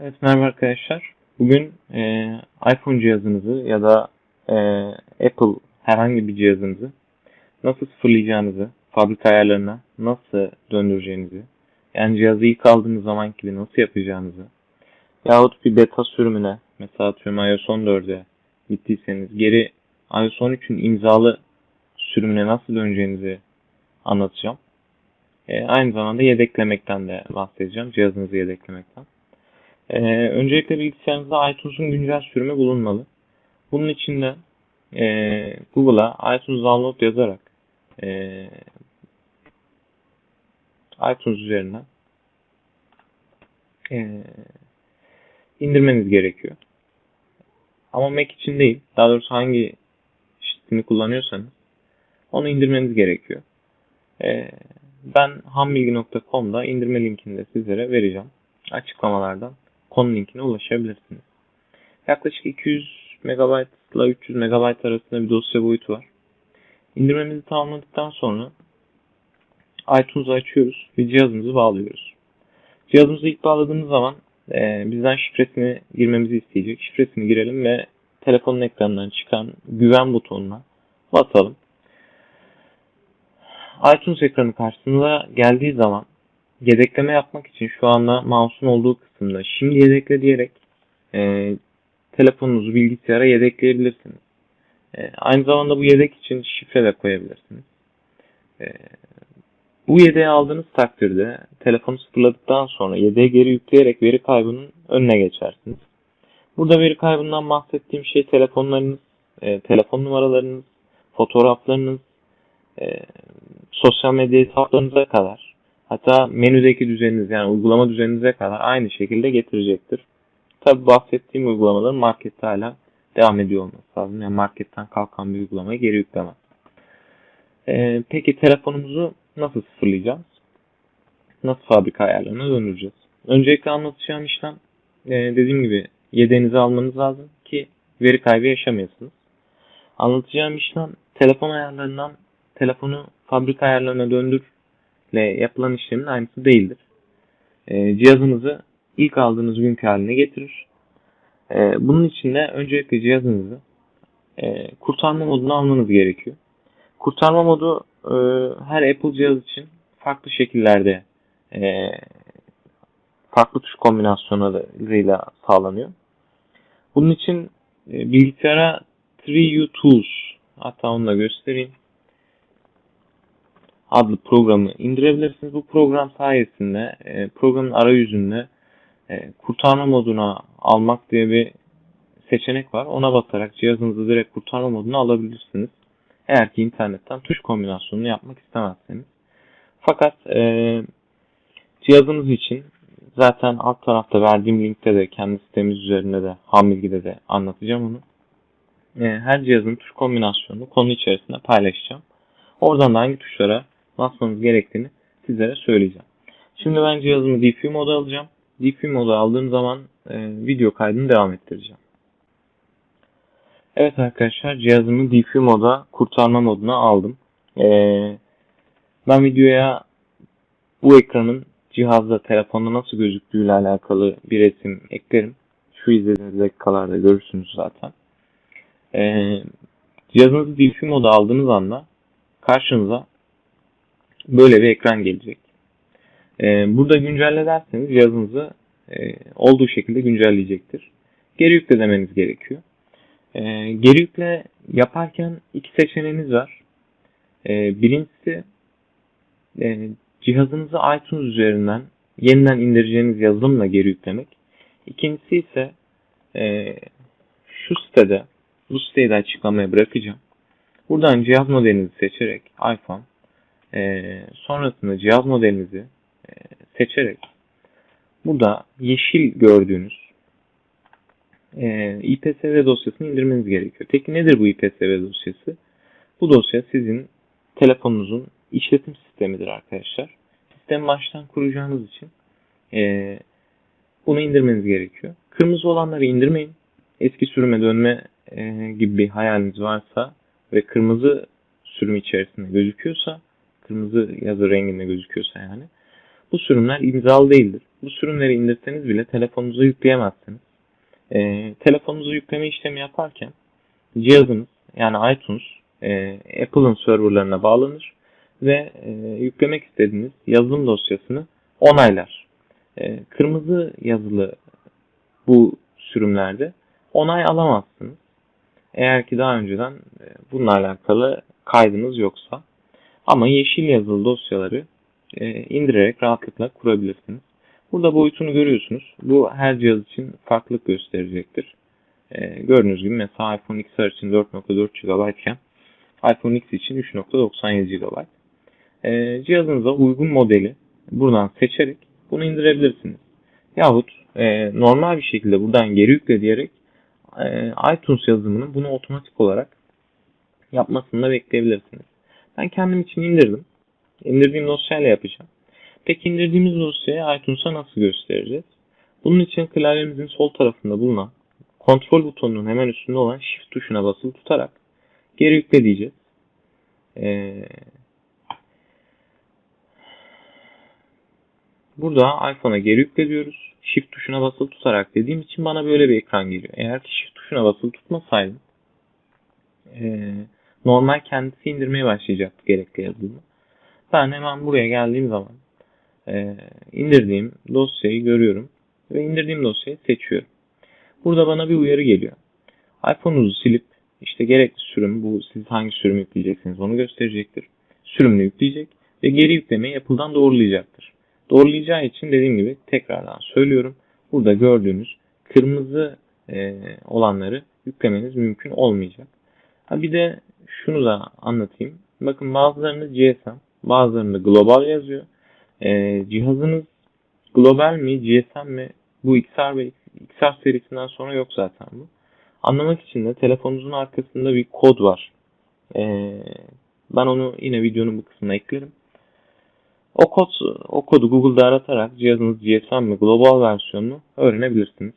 Evet merhaba arkadaşlar. Bugün e, iPhone cihazınızı ya da e, Apple herhangi bir cihazınızı nasıl sıfırlayacağınızı, fabrika ayarlarına nasıl döndüreceğinizi, yani cihazı ilk aldığınız zaman gibi nasıl yapacağınızı yahut bir beta sürümüne mesela atıyorum iOS 14'e gittiyseniz geri iOS 13'ün imzalı sürümüne nasıl döneceğinizi anlatacağım. E, aynı zamanda yedeklemekten de bahsedeceğim. Cihazınızı yedeklemekten. Ee, öncelikle bilgisayarınızda iTunes'un güncel sürümü bulunmalı. Bunun için de e, Google'a iTunes Download yazarak e, iTunes üzerinden e, indirmeniz gerekiyor. Ama Mac için değil. Daha doğrusu hangi sistemi kullanıyorsanız onu indirmeniz gerekiyor. E, ben hambilgi.com'da indirme linkini de sizlere vereceğim. Açıklamalardan konu linkine ulaşabilirsiniz. Yaklaşık 200 MB ile 300 MB arasında bir dosya boyutu var. İndirmemizi tamamladıktan sonra iTunes'u açıyoruz ve cihazımızı bağlıyoruz. Cihazımızı ilk bağladığımız zaman e, bizden şifresini girmemizi isteyecek. Şifresini girelim ve telefonun ekranından çıkan güven butonuna basalım. iTunes ekranı karşısında geldiği zaman yedekleme yapmak için şu anda mouse'un olduğu kısımda şimdi yedekle diyerek e, telefonunuzu bilgisayara yedekleyebilirsiniz. E, aynı zamanda bu yedek için şifre de koyabilirsiniz. E, bu yedeği aldığınız takdirde telefonu sıfırladıktan sonra yedeği geri yükleyerek veri kaybının önüne geçersiniz. Burada veri kaybından bahsettiğim şey telefonlarınız, e, telefon numaralarınız, fotoğraflarınız, e, sosyal medya hesaplarınıza kadar Hatta menüdeki düzeniniz yani uygulama düzeninize kadar aynı şekilde getirecektir. Tabi bahsettiğim uygulamaların markette hala devam ediyor olması lazım. Yani marketten kalkan bir uygulamayı geri yüklemez. Ee, peki telefonumuzu nasıl sıfırlayacağız? Nasıl fabrika ayarlarına döndüreceğiz? Öncelikle anlatacağım işlem e, dediğim gibi yedeğinizi almanız lazım ki veri kaybı yaşamayasınız. Anlatacağım işlem telefon ayarlarından telefonu fabrika ayarlarına döndür ile yapılan işlemin aynısı değildir. E, cihazınızı ilk aldığınız günkü haline getirir. E, bunun için de öncelikle cihazınızı e, kurtarma moduna almanız gerekiyor. Kurtarma modu e, her Apple cihaz için farklı şekillerde e, farklı tuş kombinasyonlarıyla sağlanıyor. Bunun için e, bilgisayara 3U Tools hatta onu da göstereyim adlı programı indirebilirsiniz. Bu program sayesinde e, programın arayüzünde e, kurtarma moduna almak diye bir seçenek var. Ona basarak cihazınızı direkt kurtarma moduna alabilirsiniz. Eğer ki internetten tuş kombinasyonunu yapmak istemezseniz. Fakat e, cihazınız için zaten alt tarafta verdiğim linkte de kendi sitemiz üzerinde de ham bilgide de anlatacağım onu. E, her cihazın tuş kombinasyonunu konu içerisinde paylaşacağım. Oradan da hangi tuşlara basmanız gerektiğini sizlere söyleyeceğim. Şimdi ben cihazımı DP moda alacağım. DP moda aldığım zaman e, video kaydını devam ettireceğim. Evet arkadaşlar cihazımı DP moda kurtarma moduna aldım. E, ben videoya bu ekranın cihazda telefonda nasıl gözüktüğüyle alakalı bir resim eklerim. Şu izlediğiniz dakikalarda görürsünüz zaten. E, cihazınızı DP moda aldığınız anda karşınıza böyle bir ekran gelecek. Ee, burada güncelle derseniz cihazınızı e, olduğu şekilde güncelleyecektir. Geri yükle demeniz gerekiyor. Ee, geri yükle yaparken iki seçeneğiniz var. Ee, birincisi e, cihazınızı iTunes üzerinden yeniden indireceğiniz yazılımla geri yüklemek. İkincisi ise e, şu sitede bu siteyi de açıklamaya bırakacağım. Buradan cihaz modelinizi seçerek iPhone e, sonrasında cihaz modelinizi e, seçerek burada yeşil gördüğünüz e, IPSV dosyasını indirmeniz gerekiyor. Peki nedir bu IPSV dosyası? Bu dosya sizin telefonunuzun işletim sistemidir arkadaşlar. Sistemi baştan kuracağınız için e, bunu indirmeniz gerekiyor. Kırmızı olanları indirmeyin. Eski sürüme dönme e, gibi bir hayaliniz varsa ve kırmızı sürüm içerisinde gözüküyorsa kırmızı yazı renginde gözüküyorsa yani bu sürümler imzalı değildir. bu sürümleri indirseniz bile telefonunuza yükleyemezsiniz. E, telefonunuza yükleme işlemi yaparken cihazınız yani iTunes e, Apple'ın serverlarına bağlanır ve e, yüklemek istediğiniz yazılım dosyasını onaylar. E, kırmızı yazılı bu sürümlerde onay alamazsınız. Eğer ki daha önceden e, bununla alakalı kaydınız yoksa. Ama yeşil yazılı dosyaları e, indirerek rahatlıkla kurabilirsiniz. Burada boyutunu görüyorsunuz. Bu her cihaz için farklılık gösterecektir. E, gördüğünüz gibi mesela iPhone XR için 4.4 GB iken iPhone X için 3.97 GB. E, cihazınıza uygun modeli buradan seçerek bunu indirebilirsiniz. Yahut e, normal bir şekilde buradan geri yükle diyerek iTunes yazılımının bunu otomatik olarak yapmasını da bekleyebilirsiniz. Ben kendim için indirdim. İndirdiğim dosyayla yapacağım. Peki indirdiğimiz dosyayı iTunes'a nasıl göstereceğiz? Bunun için klavyemizin sol tarafında bulunan kontrol butonunun hemen üstünde olan shift tuşuna basılı tutarak geri yükle diyeceğiz. Ee, burada iPhone'a geri yükle diyoruz. Shift tuşuna basılı tutarak dediğim için bana böyle bir ekran geliyor. Eğer ki Shift tuşuna basılı tutmasaydım e, normal kendisi indirmeye başlayacaktı gerekli yazılımı. Ben hemen buraya geldiğim zaman e, indirdiğim dosyayı görüyorum ve indirdiğim dosyayı seçiyorum. Burada bana bir uyarı geliyor. iPhone'unuzu silip işte gerekli sürüm bu siz hangi sürüm yükleyeceksiniz onu gösterecektir. Sürümünü yükleyecek ve geri yüklemeyi Apple'dan doğrulayacaktır. Doğrulayacağı için dediğim gibi tekrardan söylüyorum. Burada gördüğünüz kırmızı e, olanları yüklemeniz mümkün olmayacak. Ha bir de şunu da anlatayım. Bakın bazılarında GSM, bazılarında global yazıyor. E, cihazınız global mi, GSM mi? Bu XR ve XR serisinden sonra yok zaten bu. Anlamak için de telefonunuzun arkasında bir kod var. E, ben onu yine videonun bu kısmına eklerim. O kod, o kodu Google'da aratarak cihazınız GSM mi global versiyonunu öğrenebilirsiniz.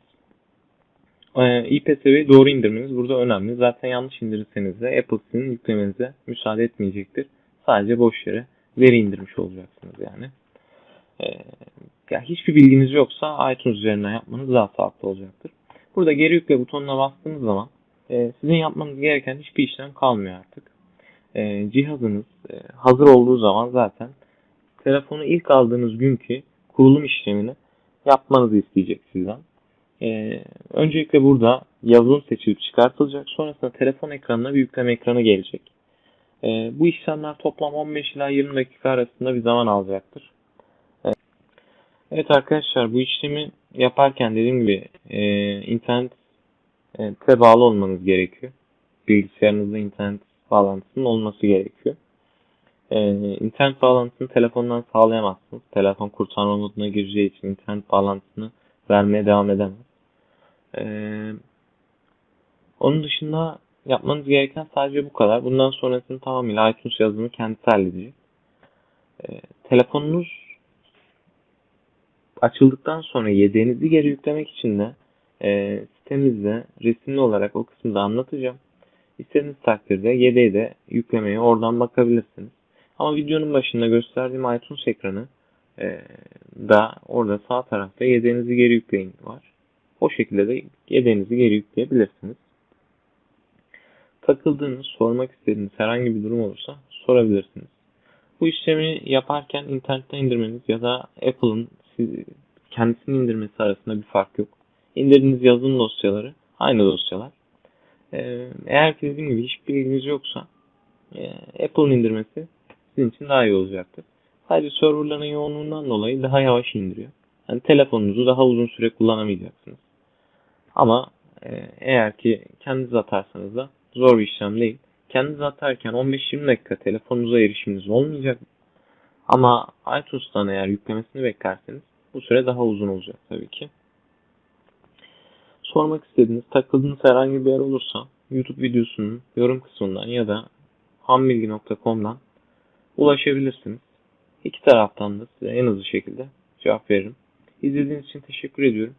Ee, IPSV'yi doğru indirmeniz burada önemli. Zaten yanlış indirirseniz de Apple sizin yüklemenize müsaade etmeyecektir. Sadece boş yere veri indirmiş olacaksınız yani. Ee, yani hiçbir bilginiz yoksa iTunes üzerinden yapmanız daha sağlıklı olacaktır. Burada geri yükle butonuna bastığınız zaman e, sizin yapmanız gereken hiçbir işlem kalmıyor artık. E, cihazınız e, hazır olduğu zaman zaten telefonu ilk aldığınız günkü kurulum işlemini yapmanızı isteyecek sizden. Ee, öncelikle burada yazılım seçilip çıkartılacak. Sonrasında telefon ekranına bir yükleme ekranı gelecek. Ee, bu işlemler toplam 15 ila 20 dakika arasında bir zaman alacaktır. Ee, evet arkadaşlar bu işlemi yaparken dediğim gibi e, internete bağlı olmanız gerekiyor. Bilgisayarınızda internet bağlantısının olması gerekiyor. Ee, internet bağlantısını telefondan sağlayamazsınız. Telefon kurtarma moduna gireceği için internet bağlantısını vermeye devam edemez. Ee, onun dışında yapmanız gereken sadece bu kadar. Bundan sonrasını tamamıyla iTunes yazılımı kendisi halledecek. Ee, telefonunuz açıldıktan sonra yedeğinizi geri yüklemek için de e, sitemizde resimli olarak o kısmı da anlatacağım. İstediğiniz takdirde yedeği de yüklemeye oradan bakabilirsiniz. Ama videonun başında gösterdiğim iTunes ekranı e, da orada sağ tarafta yedeğinizi geri yükleyin var. O şekilde de yedeğinizi geri yükleyebilirsiniz. Takıldığınız, sormak istediğiniz herhangi bir durum olursa sorabilirsiniz. Bu işlemi yaparken internetten indirmeniz ya da Apple'ın kendisini indirmesi arasında bir fark yok. İndirdiğiniz yazılım dosyaları aynı dosyalar. Ee, eğer ki dediğim gibi hiçbir ilginiz yoksa e, Apple'ın indirmesi sizin için daha iyi olacaktır. Sadece serverların yoğunluğundan dolayı daha yavaş indiriyor. Yani telefonunuzu daha uzun süre kullanamayacaksınız. Ama e, eğer ki kendiniz atarsanız da zor bir işlem değil. Kendiniz atarken 15-20 dakika telefonunuza erişiminiz olmayacak. Ama iTunes'tan eğer yüklemesini beklerseniz bu süre daha uzun olacak tabii ki. Sormak istediğiniz, takıldığınız herhangi bir yer olursa YouTube videosunun yorum kısmından ya da hambilgi.com'dan ulaşabilirsiniz. İki taraftan da size en hızlı şekilde cevap veririm. İzlediğiniz için teşekkür ediyorum.